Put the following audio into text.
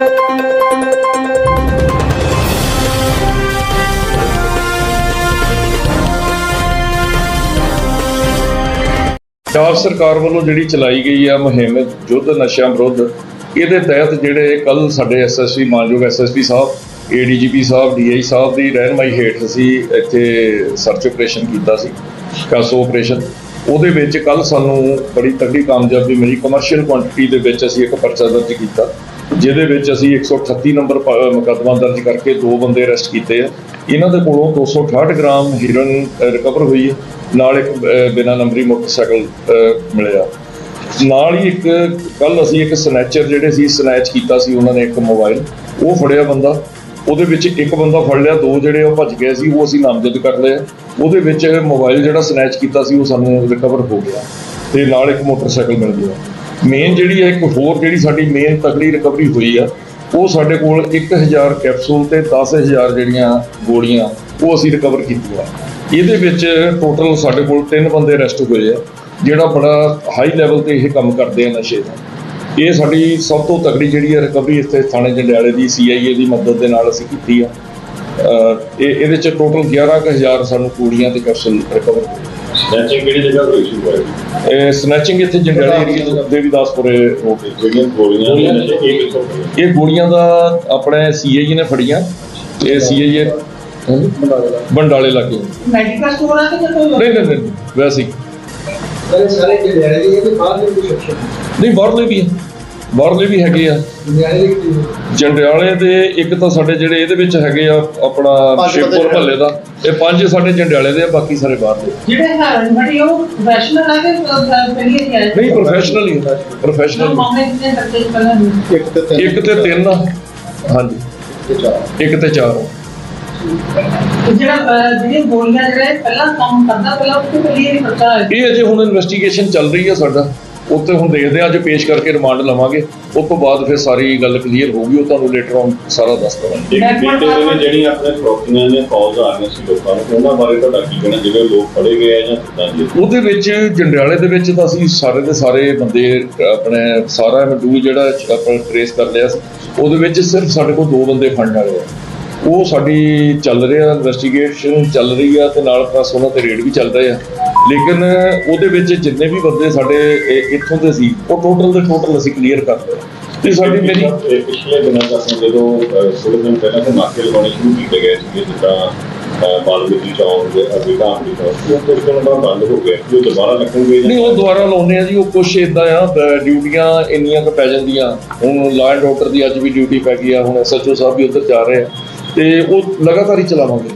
ਪੰਜਾਬ ਸਰਕਾਰ ਵੱਲੋਂ ਜਿਹੜੀ ਚਲਾਈ ਗਈ ਆ ਮੁਹਿੰਮ ਯੁੱਧ ਨਸ਼ਿਆਂ ਵਿਰੁੱਧ, ਇਹਦੇ ਤਹਿਤ ਜਿਹੜੇ ਕੱਲ ਸਾਡੇ ਐਸਐਸਪੀ ਮਾਨਯੋਗ ਐਸਐਸਪੀ ਸਾਹਿਬ ਏਡੀਜੀਪੀ ਸਾਹਿਬ ਡੀਆਈ ਸਾਹਿਬ ਦੀ ਰਹਿਨਮਾਈ ਹੇਠ ਅਸੀਂ ਇੱਥੇ ਸਰਚ ਆਪਰੇਸ਼ਨ ਕੀਤਾ ਸੀ, ਕਾਸੋ ਆਪਰੇਸ਼ਨ। ਉਹਦੇ ਵਿੱਚ ਕੱਲ ਸਾਨੂੰ ਬੜੀ ਤਗੜੀ ਕਾਮਯਾਬੀ ਮਿਲੀ ਕਮਰਸ਼ੀਅਲ ਕੁਆਂਟੀਟੀ ਦੇ ਵਿੱਚ ਅਸੀਂ ਇੱਕ ਪਰਚਾ ਦਰਜ ਕੀਤਾ। ਜਿਹਦੇ ਵਿੱਚ ਅਸੀਂ 138 ਨੰਬਰ ਮੁਕੱਦਮਾ ਦਰਜ ਕਰਕੇ ਦੋ ਬੰਦੇ ਅਰੈਸਟ ਕੀਤੇ ਆ। ਇਹਨਾਂ ਦੇ ਕੋਲੋਂ 268 ਗ੍ਰਾਮ ਹੀਰੋਇਨ ਰਿਕਵਰ ਹੋਈ ਹੈ ਨਾਲ ਇੱਕ ਅਹ, ਬਿਨਾਂ ਨੰਬਰੀ ਮੋਟਰਸਾਈਕਲ ਮਿਲਿਆ। ਨਾਲ ਹੀ ਇੱਕ ਕੱਲ ਅਸੀਂ ਇੱਕ ਸਨੈਚਰ ਜਿਹੜੇ ਸੀ ਸਨੈਚ ਕੀਤਾ ਸੀ ਉਹਨਾਂ ਨੇ ਇੱਕ ਮੋਬਾਈਲ ਉਹ ਫੜਿਆ ਬੰਦਾ। ਉਹਦੇ ਵਿੱਚ ਇੱਕ ਬੰਦਾ ਫੜ ਲਿਆ ਦੋ ਜਿਹੜੇ ਉਹ ਭੱਜ ਗਏ ਸੀ ਉਹ ਅਸੀਂ ਨਾਮਜ਼ਦ ਕਰ ਲਏ। ਉਹਦੇ ਵਿੱਚ ਮੋਬਾਈਲ ਜਿਹੜਾ ਸਨੈਚ ਕੀਤਾ ਸੀ ਉਹ ਸਾਨੂੰ ਰਿਕਵਰ ਹੋ ਗਿਆ। ਤੇ ਨਾਲ ਇੱਕ ਮੋਟਰਸਾਈਕਲ ਮਿਲ ਗਿਆ। ਮੇਨ ਜਿਹੜੀ ਹੈ, ਇੱਕ ਹੋਰ ਜਿਹੜੀ ਸਾਡੀ ਮੇਨ ਤਕੜੀ ਰਿਕਵਰੀ ਹੋਈ ਆ, ਉਹ ਸਾਡੇ ਕੋਲ 1000 ਕੈਪਸੂਲ ਤੇ 10000 ਜਿਹੜੀਆਂ ਗੋਲੀਆਂ, ਉਹ ਅਸੀਂ ਰਿਕਵਰ ਕੀਤੀਆਂ। ਇਹਦੇ ਵਿੱਚ ਟੋਟਲ ਸਾਡੇ ਕੋਲ ਤਿੰਨ ਬੰਦੇ ਅਰੈਸਟ ਹੋਏ ਆ, ਜਿਹੜਾ ਬੜਾ ਹਾਈ ਲੈਵਲ ਤੇ ਇਹ ਕੰਮ ਕਰਦੇ ਆ ਨਸ਼ੇ ਦਾ। ਇਹ ਸਾਡੀ ਸਭ ਤੋਂ ਤਕੜੀ ਜਿਹੜੀ ਹੈ ਰਿਕਵਰੀ ਇੱਥੇ ਥਾਣੇ ਜੰਡਿਆਲੇ ਦੀ ਸੀਆਈਏ ਦੀ ਮਦਦ ਦੇ ਨਾਲ ਅਸੀਂ ਕੀਤੀ ਆ। ਇਹ, ਇਹਦੇ ਚ ਟੋਟਲ 11000 ਸਾਨੂੰ ਕੂੜੀਆਂ ਤੇ ਕੈਪਸੂਲ ਰਿਕਵਰ ਹੋਏ ਸਨੈਚਿੰਗ ਕਿਹੜੀ ਜਗ੍ਹਾ ਹੋਈ ਸੀ? ਭਾਈ ਇਹ ਸਨੈਚਿੰਗ ਇੱਥੇ ਜੰਡਿਆਲੇ ਏਰੀਆ ਦੇ ਦੇਵੀਦਾਸਪੁਰੇ। ਰੋਡ ਤੇ ਜਿਹੜੀਆਂ ਗੋਲੀਆਂ ਨੇ ਇਹ ਕਿੱਥੋਂ? ਇਹ ਗੋਲੀਆਂ ਦਾ ਆਪਣੇ ਸੀਆਈਏ ਨੇ ਫੜੀਆਂ। ਇਹ ਸੀਆਈਏ ਬੰਡਾਲੇ ਲੱਗੇ। ਮੈਡੀਕਲ ਸਟੋਰ ਆ ਕਿ ਕੋਈ ਨਹੀਂ ਨਹੀਂ ਨਹੀਂ ਵੈਸੇ ਹੀ। ਸਾਰੇ ਜਿਹੜੇ ਦੀ ਇਹਦੇ ਬਾਹਰ ਦੇ ਕੁਝ ਨਹੀਂ ਬਾਹਰਲੇ ਵੀ ਹੈ। ਬਾਹਰਲੇ ਵੀ ਹੈਗੇ ਆ। ਦੇ ਜੰਡਿਆਲੇ ਦੇ ਇੱਕ ਤਾਂ ਸਾਡੇ ਜਿਹੜੇ ਇਹਦੇ ਵਿੱਚ ਹੈਗੇ ਆ ਆਪਣਾ ਬੰਦੇ ਮਹੱਲੇ ਦਾ। ਇਹ ਪੰਜ ਸਾਡੇ ਜੰਡਿਆਲੇ ਦੇ ਆ ਬਾਕੀ ਸਾਰੇ ਬਾਹਰਲੇ। ਜਿਹੜੇ ਹੈ ਬੜੀ ਉਹ ਪ੍ਰੋਫੈਸ਼ਨਲ ਆ ਕਿ ਪਹਿਲੀ ਹੀ ਨਹੀਂ ਪ੍ਰੋਫੈਸ਼ਨਲ ਹੀ ਜੋ ਪ੍ਰੋਫੈਸ਼ਨਲ ਇੱਕ ਤੇ ਤਿੰਨ। ਇੱਕ ਤੇ ਤਿੰਨ ਹਾਂਜੀ। ਇੱਕ ਤੇ ਚਾਰ। ਆ। ਤੇ ਜਿਹੜਾ ਅਹ, ਜਿਹੜੀਆਂ ਗੋਲੀਆਂ ਜਿਹੜੇ ਪਹਿਲਾਂ ਕੰਮ ਕਰਦਾ ਪਹਿਲਾਂ ਉਹ ਤੋਂ ਪਹਿਲੀ ਹੀ ਪਤਾ। ਹੈ ਇਹ ਅਜੇ ਹੁਣ ਇਨਵੈਸਟੀਗੇਸ਼ਨ ਚੱਲ ਰਹੀ ਆ ਸਾਡਾ। ਉੱਤੇ ਹੁਣ ਦੇਖਦੇ ਆ ਅੱਜ ਪੇਸ਼ ਕਰਕੇ ਰਿਮਾਂਡ ਲਵਾਂਗੇ। ਉਸ ਤੋਂ ਬਾਅਦ ਫਿਰ ਸਾਰੀ ਗੱਲ ਕਲੀਅਰ ਹੋਊਗੀ ਉਹ ਤੁਹਾਨੂੰ ਲੇਟਰ ਔਨ ਸਾਰਾ ਦੱਸ ਦਵਾਂਗੇ। ਬੀਤੇ ਆਪਣੇ ਨੇ ਆ ਰਹੀਆਂ ਸੀ ਲੋਕਾਂ ਨੂੰ ਉਹਨਾਂ ਬਾਰੇ ਤੁਹਾਡਾ ਕੀ ਕਹਿਣਾ ਜਿਹੜੇ ਲੋਕ ਫੜੇ ਗਏ ਆ ਜਾਂ ਕਿੱਦਾਂ ਜੀ ਉਹਦੇ ਵਿੱਚ ਜੰਡਿਆਲੇ ਦੇ ਵਿੱਚ ਤਾਂ ਅਸੀਂ ਸਾਰੇ ਦੇ ਸਾਰੇ ਬੰਦੇ ਆਪਣੇ ਸਾਰਾ ਮਡੂ ਜਿਹੜਾ ਆਪਾਂ ਟ੍ਰੇਸ ਕਰ ਲਿਆ ਸੀ ਉਹਦੇ ਵਿੱਚ ਸਿਰਫ ਸਾਡੇ ਕੋਲ ਦੋ ਬੰਦੇ ਫੜਨ ਵਾਲੇ ਆ। ਉਹ ਸਾਡੀ ਚੱਲ ਰਿਹਾ ਇਨਵੈਸਟੀਗੇਸ਼ਨ ਚੱਲ ਰਹੀ ਆ ਤੇ ਨਾਲ ਪਲੱਸ ਉਹਨਾਂ ਤੇ ਰੇਡ ਵੀ ਚੱਲ ਰਹੇ ਆ। ਲੇਕਿਨ ਉਹਦੇ ਵਿੱਚ ਜਿੰਨੇ ਵੀ ਬੰਦੇ ਸਾਡੇ ਇੱਥੋਂ ਦੇ ਸੀ ਉਹ ਟੋਟਲ ਦੇ ਟੋਟਲ ਅਸੀਂ ਕਲੀਅਰ ਕਰ ਤੇ ਸਾਡੀ ਮੇਰੀ ਪਿਛਲੇ ਦਿਨਾਂ ਤੱਕ ਜਦੋਂ ਥੋੜ੍ਹੇ ਦਿਨ ਪਹਿਲਾਂ ਤੇ ਨਾਕੇ ਲਗਾਉਣੇ ਸ਼ੁਰੂ ਕੀਤੇ ਗਏ ਸੀਗੇ ਜਿੱਦਾਂ ਬਾਲਮੀਕੀ ਚੌਂਕ ਦੇ ਅਬਿਕਾ ਅਮਰੀ ਚੌਂਕ ਉਹ ਤੋਂ ਕੋਲ ਬੰਦ ਹੋ ਗਿਆ। ਉਹ ਦੁਬਾਰਾ ਲੱਗਣਗੇ ਨਹੀਂ ਉਹ ਦੁਬਾਰਾ ਲਾਉਨੇ ਆ ਜੀ ਉਹ ਕੁਛ ਇਦਾਂ ਆ ਡਿਊਟੀਆਂ ਇੰਨੀਆਂ ਕੁ ਪੈ ਜਾਂਦੀਆਂ। ਹੁਣ ਐਂਡ ਆਰਡਰ ਦੀ ਅੱਜ ਵੀ ਡਿਊਟੀ ਪੈ ਗਈ ਆ ਹੁਣ ਐਸਐਚਓ ਸਾਹਿਬ ਵੀ ਉੱਧਰ ਜਾ ਰਹੇ ਆ। ਅਤੇ ਉਹ ਲਗਾਤਾਰ ਹੀ ਚਲਾਵਾਂਗੇ।